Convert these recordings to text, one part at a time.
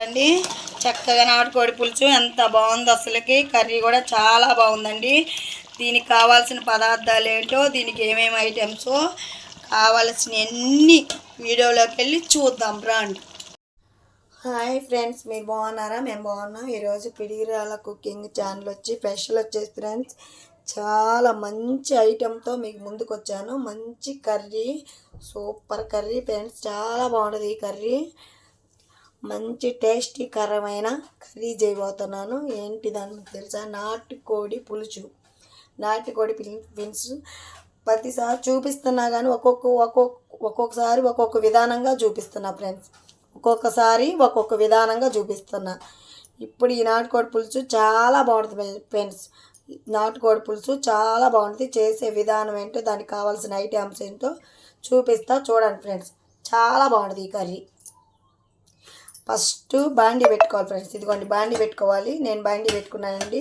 అండి. చక్కగా నాటుకోడి పులుసు ఎంత బాగుందో అసలుకి. కర్రీ కూడా చాలా బాగుందండి. దీనికి కావాల్సిన పదార్థాలు ఏంటో దీనికి ఏమేమి ఐటమ్స్ కావాల్సిన అన్ని వీడియోలోకి వెళ్ళి చూద్దాం. రాండి. హాయ్ ఫ్రెండ్స్ మీరు బాగున్నారా? మేము బాగున్నాం. ఈరోజు పిడిగిరాల కుకింగ్ ఛానల్ వచ్చి స్పెషల్ వచ్చేసి ఫ్రెండ్స్ చాలా మంచి ఐటెంతో మీకు ముందుకు వచ్చాను మంచి కర్రీ సూపర్ కర్రీ ఫ్రెండ్స్ చాలా బాగుంటుంది ఈ కర్రీ. మంచి టేస్టీకరమైన కర్రీ చేయబోతున్నాను. ఏంటి దానికి తెలుసా? నాటుకోడి పులుసు. నాటుకోడి పులుసు. ప్రతిసారి చూపిస్తున్నా కానీ ఒక్కొక్క ఒక్కొక్క ఒక్కొక్కసారి ఒక్కొక్క విధానంగా చూపిస్తున్నా ఫ్రెండ్స్. ఒక్కొక్కసారి ఒక్కొక్క విధానంగా చూపిస్తున్నా. ఇప్పుడు ఈ నాటుకోడి పులుసు చాలా బాగుంటుంది ఫ్రెండ్స్. నాటుకోడి పులుసు చాలా బాగుంటుంది. చేసే విధానం ఏంటో దానికి కావాల్సిన ఐటమ్స్ ఏంటో చూపిస్తా చూడండి ఫ్రెండ్స్. చాలా బాగుంటుంది ఈ కర్రీ. ఫస్ట్ బాండి పెట్టుకోవాలి ఫ్రెండ్స్. ఇదిగోండి బాండి పెట్టుకోవాలి. నేను బాండి పెట్టుకున్నానండి.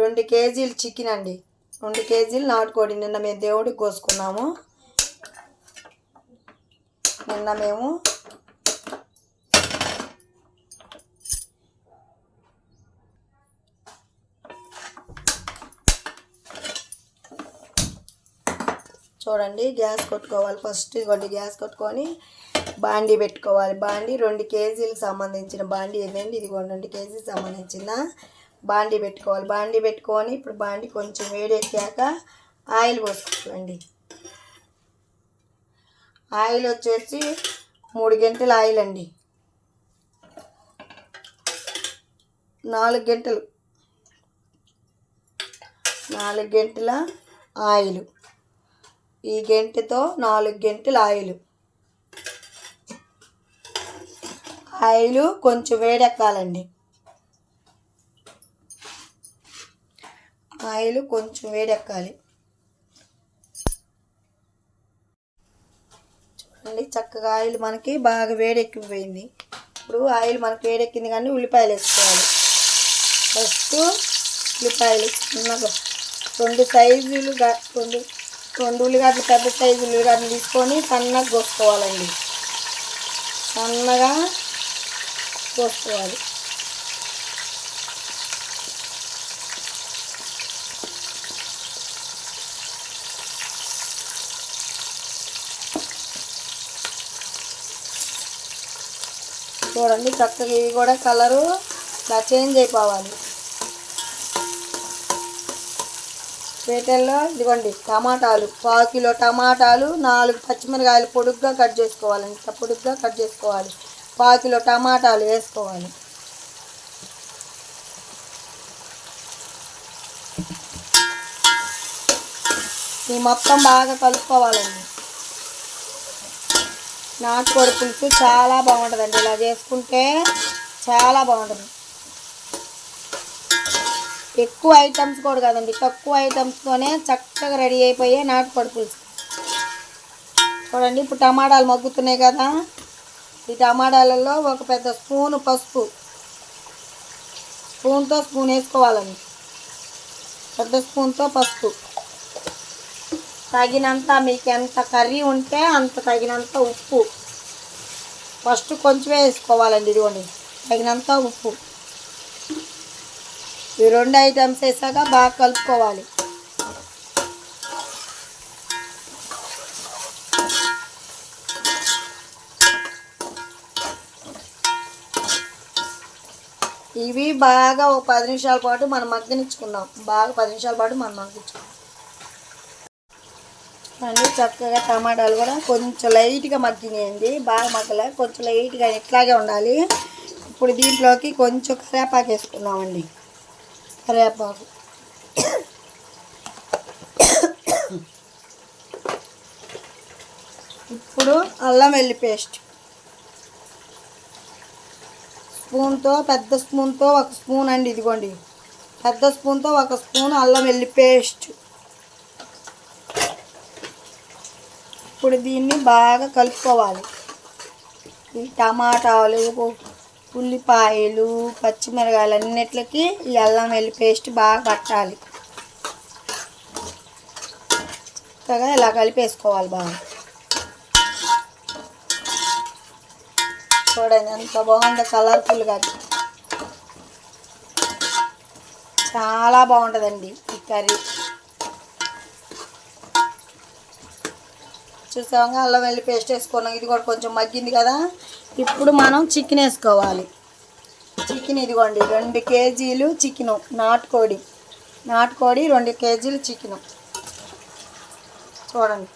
రెండు కేజీలు చికెన్ అండి. రెండు కేజీలు నాటుకోడి. నిన్న మేము దేవుడికి కోసుకున్నాము. నిన్న మేము చూడండి గ్యాస్ కొట్టుకోవాలి ఫస్ట్. ఇదిగోండి గ్యాస్ కొట్టుకొని బాండీ పెట్టుకోవాలి. బాండీ రెండు కేజీలకు సంబంధించిన బాండీ ఏంటండి ఇదిగోండి రెండు కేజీలకు సంబంధించిన బాండీ పెట్టుకోవాలి. బాండీ పెట్టుకొని ఇప్పుడు బాండీ కొంచెం వేడెక్కాక ఆయిల్ పోసుకోండి ఆయిల్ వచ్చేసి మూడు గంటలు ఆయిల్ అండి నాలుగు గంటలు. నాలుగు గంటల ఆయిల్. ఈ గంటతో నాలుగు గంటల ఆయిల్. ఆయిల్ కొంచెం వేడెక్కాలండి. ఆయిల్ కొంచెం వేడెక్కాలి. చూడండి చక్కగా ఆయిల్ మనకి బాగా వేడెక్కిపోయింది. ఇప్పుడు ఆయిల్ మనకి వేడెక్కింది కానీ ఉల్లిపాయలు వేసుకోవాలి. ఫస్ట్ ఉల్లిపాయలు చిన్నగా రెండు సైజులు రెండు రెండు ఉల్లిగడ్డలు పెద్ద సైజు ఉల్లిగడ్డలు తీసుకొని సన్నగా కోసుకోవాలండి. సన్నగా పోసుకోవాలి. చూడండి చక్కగా ఇవి కూడా కలరు ఇలా చేంజ్ అయిపోవాలి. పేటల్లో ఇదిగోండి టమాటాలు పావు కిలో టమాటాలు నాలుగు పచ్చిమిరకాయలు పొడుగ్గా కట్ చేసుకోవాలండి. ఇట్లా పొడుగ్గా కట్ చేసుకోవాలి. పావు కిలో టమాటాలు వేసుకోవాలి. ఈ మొత్తం బాగా కలుపుకోవాలండి. నాటుకోడి పులుసు చాలా బాగుంటుందండి. ఇలా చేసుకుంటే చాలా బాగుంటుంది. ఎక్కువ ఐటమ్స్ కూడా కదండి. తక్కువ ఐటమ్స్తోనే చక్కగా రెడీ అయిపోయే నాటుకోడి పులుసు. చూడండి ఇప్పుడు టమాటాలు మగ్గుతున్నాయి కదా. ఈ టమాటాలలో ఒక పెద్ద స్పూను పసుపు. స్పూన్తో స్పూన్ వేసుకోవాలండి. పెద్ద స్పూన్తో పసుపు. తగినంత మీకు ఎంత కర్రీ ఉంటే అంత తగినంత ఉప్పు. ఫస్ట్ కొంచెమే వేసుకోవాలండి ఇదిగోండి. తగినంత ఉప్పు. ఈ రెండు ఐటమ్స్ వేసాక బాగా కలుపుకోవాలి. ఇవి బాగా ఒక పది నిమిషాల పాటు మనం మగ్గనిచ్చుకుందాం బాగా పది నిమిషాల పాటు మనం మగ్గించుకుందాం అండి చక్కగా టమాటాలు కూడా కొంచెం లైట్గా మగ్గినాయండి. బాగా మగ్గలే. కొంచెం లైట్గా ఇట్లాగే ఉండాలి. ఇప్పుడు దీంట్లోకి కొంచెం కరేపాకు వేసుకుందామండి. కరేపాకు ఇప్పుడు అల్లం వెల్లి పేస్ట్. స్పూన్తో పెద్ద స్పూన్తో ఒక స్పూన్ అండి ఇదిగోండి. పెద్ద స్పూన్తో ఒక స్పూన్ అల్లం వెల్లి పేస్ట్. ఇప్పుడు దీన్ని బాగా కలుపుకోవాలి. ఈ టమాటాలు ఉల్లిపాయలు పచ్చిమిరకాయలు అన్నిట్లకి ఈ అల్లం వెల్లి పేస్ట్ బాగా పట్టాలి. చక్కగా ఇలా కలిపేసుకోవాలి బాగా. చూడండి ఎంత బాగుందో కలర్ఫుల్గా చాలా బాగుంటుందండి ఈ కర్రీ. చూసాము అల్లం వెల్లి పేస్ట్ వేసుకున్నాం. ఇది కూడా కొంచెం మగ్గింది కదా. ఇప్పుడు మనం చికెన్ వేసుకోవాలి. చికెన్ ఇదిగోండి రెండు కేజీలు చికెను నాటుకోడి. నాటుకోడి రెండు కేజీలు చికెను చూడండి.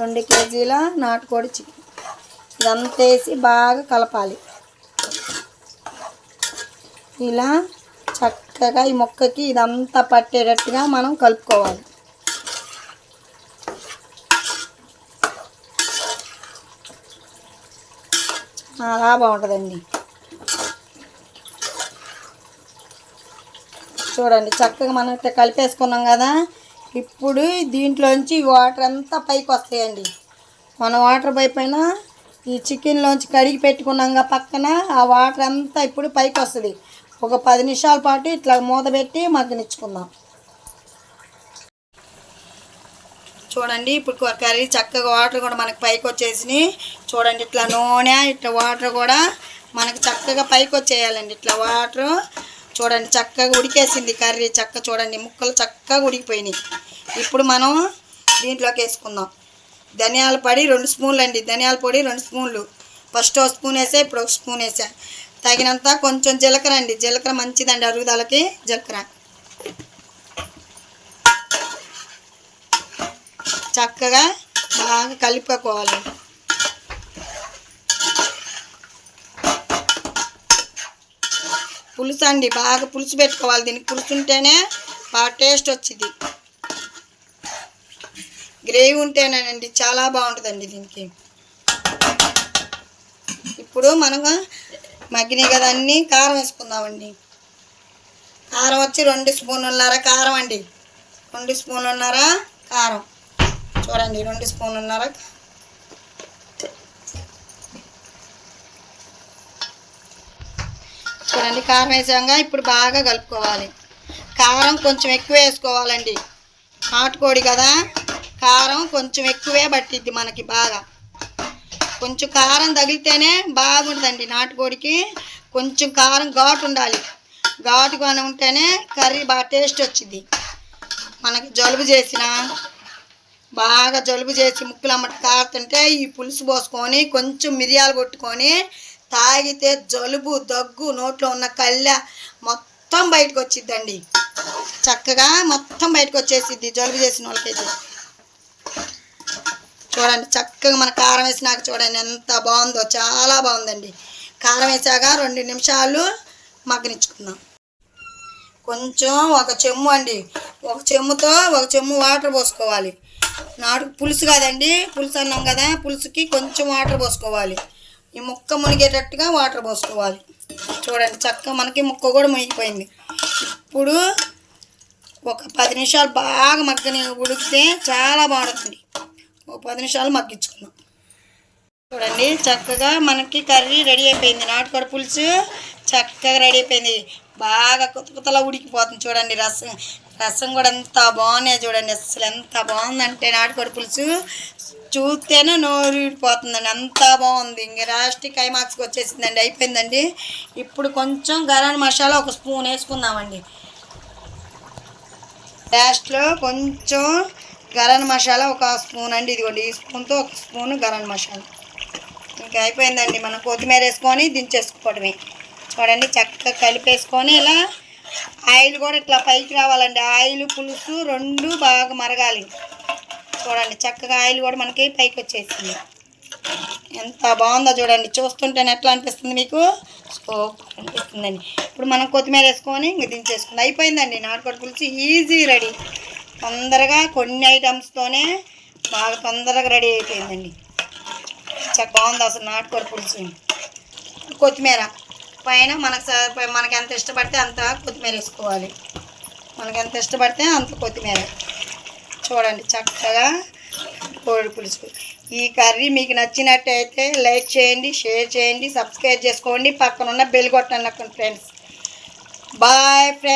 రెండు కేజీల నాటుకోడి చికెన్ ఇదంతా వేసి బాగా కలపాలి. ఇలా చక్కగా ఈ మొక్కకి ఇదంతా పట్టేటట్టుగా మనం కలుపుకోవాలి. చాలా బాగుంటుందండి. చూడండి చక్కగా మనం ఇట్లా కలిపేసుకున్నాం కదా. ఇప్పుడు దీంట్లోంచి వాటర్ అంతా పైకి వస్తాయండి. మన వాటర్ పైపైన ఈ చికెన్లోంచి కడిగి పెట్టుకున్నాక పక్కన ఆ వాటర్ అంతా ఇప్పుడు పైకి వస్తుంది. ఒక పది నిమిషాల పాటు ఇట్లా మూత పెట్టి మగ్గనిచ్చుకుందాం. చూడండి ఇప్పుడు కర్రీ చక్కగా వాటర్ కూడా మనకు పైకి వచ్చేసినాయి. చూడండి ఇట్లా నూనె ఇట్లా వాటర్ కూడా మనకి చక్కగా పైకి వచ్చేయాలండి. ఇట్లా వాటర్ చూడండి చక్కగా ఉడికేసింది కర్రీ. చక్క చూడండి ముక్కలు చక్కగా ఉడికిపోయినాయి. ఇప్పుడు మనం దీంట్లోకి వేసుకుందాం. ధనియాల పొడి రెండు స్పూన్లు అండి. ధనియాల పొడి రెండు స్పూన్లు. ఫస్ట్ ఒక స్పూన్ వేసా ఇప్పుడు ఒక స్పూన్ వేసా. తగినంత కొంచెం జీలకర్ర అండి. జీలకర్ర మంచిదండి అరుగుదలకి జీలకర్ర. చక్కగా బాగా కలుపుకోవాలి. పులుసు అండి బాగా పులుసు పెట్టుకోవాలి. దీనికి పులుసు ఉంటేనే బాగా టేస్ట్ వచ్చింది. గ్రేవీ ఉంటేనేనండి చాలా బాగుంటుందండి దీనికి. ఇప్పుడు మనం మగ్గినాయి కదా అన్నీ కారం వేసుకుందామండి. కారం వచ్చి రెండు స్పూన్లున్నర కారం అండి. రెండు స్పూన్లున్నర కారం. చూడండి రెండు స్పూన్లున్నర చూడండి కారం వేసాక ఇప్పుడు బాగా కలుపుకోవాలి. కారం కొంచెం ఎక్కువ వేసుకోవాలండి. నాటుకోడి కదా. కారం కొంచెం ఎక్కువే పట్టిద్ది మనకి బాగా. కొంచెం కారం తగిలితేనే బాగుంటుందండి నాటుకోడికి. కొంచెం కారం ఘాటు ఉండాలి. ఘాటుగా ఉంటేనే కర్రీ బాగా టేస్ట్ వచ్చింది మనకి జలుబు చేసిన బాగా జలుబు చేసి ముక్కులు అమ్మట కారుతుంటే ఈ పులుసు పోసుకొని కొంచెం మిరియాలు కొట్టుకొని తాగితే జలుబు దగ్గు నోట్లో ఉన్న కళ్ళ మొత్తం బయటకు వచ్చిద్దండి చక్కగా మొత్తం బయటకు వచ్చేసిద్ది జలుబు చేసిన వాళ్ళకైతే. చూడండి చక్కగా మన కారం వేసినాక చూడండి ఎంత బాగుందో చాలా బాగుందండి. కారం వేసాక రెండు నిమిషాలు మగ్గనిచ్చుకుందాం. కొంచెం ఒక చెమ్ము అండి ఒక చెమ్ముతో ఒక చెమ్ము వాటర్ పోసుకోవాలి. నాటు పులుసు కాదండి పులుసు అన్నాం కదా పులుసుకి కొంచెం వాటర్ పోసుకోవాలి. ఈ ముక్క మునిగేటట్టుగా వాటర్ పోసుకోవాలి. చూడండి చక్కగా మనకి ముక్క కూడా మునిగిపోయింది. ఇప్పుడు ఒక పది నిమిషాలు బాగా మగ్గని ఉడికితే చాలా బాగుంటుంది. ఒక పది నిమిషాలు మగ్గించుకుందాం చూడండి చక్కగా మనకి కర్రీ రెడీ అయిపోయింది. నాటుకోడి పులుసు చక్కగా రెడీ అయిపోయింది. బాగా కొత్త కొత్తలా ఉడికిపోతుంది చూడండి రసం. రసం కూడా ఎంత బాగున్నాయి చూడండి. అసలు ఎంత బాగుందంటే నాటుకోడి పులుసు. చూస్తేనే నోరు ఊడిపోతుందండి. అంత బాగుంది. ఇంక లాస్ట్ కైమాక్స్కి వచ్చేసిందండి. అయిపోయిందండి. ఇప్పుడు కొంచెం గరం మసాలా ఒక స్పూన్ వేసుకుందామండి. లాస్ట్లో కొంచెం గరం మసాలా ఒక స్పూన్ అండి ఇదిగోండి. ఈ స్పూన్తో ఒక స్పూన్ గరం మసాలా. ఇంకా అయిపోయిందండి. మనం కొత్తిమీర వేసుకొని దించేసుకోవడమే. చూడండి చక్కగా కలిపేసుకొని ఇలా ఆయిల్ కూడా ఇట్లా పైకి రావాలండి. ఆయిల్ పులుసు రెండు బాగా మరగాలి. చూడండి చక్కగా ఆయిల్ కూడా మనకి పైకి వచ్చేసింది. ఎంత బాగుందో చూడండి. చూస్తుంటేనే ఎట్లా అనిపిస్తుంది మీకు? సూపర్ అనిపిస్తుందండి. ఇప్పుడు మనం కొత్తిమీర వేసుకొని ఇంక దించేసుకుంది. అయిపోయిందండి. నాటుకోడి పులుసు ఈజీ రెడీ. తొందరగా కొన్ని ఐటమ్స్తోనే బాగా తొందరగా రెడీ అయిపోయిందండి. చాలా బాగుంది అసలు నాటుకోడి పులుసు. కొత్తిమీర. పైన మనకు మనకి ఎంత ఇష్టపడితే అంత కొత్తిమీర వేసుకోవాలి. మనకి ఎంత ఇష్టపడితే అంత కొత్తిమీర. చూడండి చక్కగా కోడి పులుసు. ఈ కర్రీ మీకు నచ్చినట్టయితే లైక్ చేయండి షేర్ చేయండి సబ్స్క్రైబ్ చేసుకోండి. పక్కన ఉన్న బెల్ కొట్టండి ఫ్రెండ్స్. Bye friends.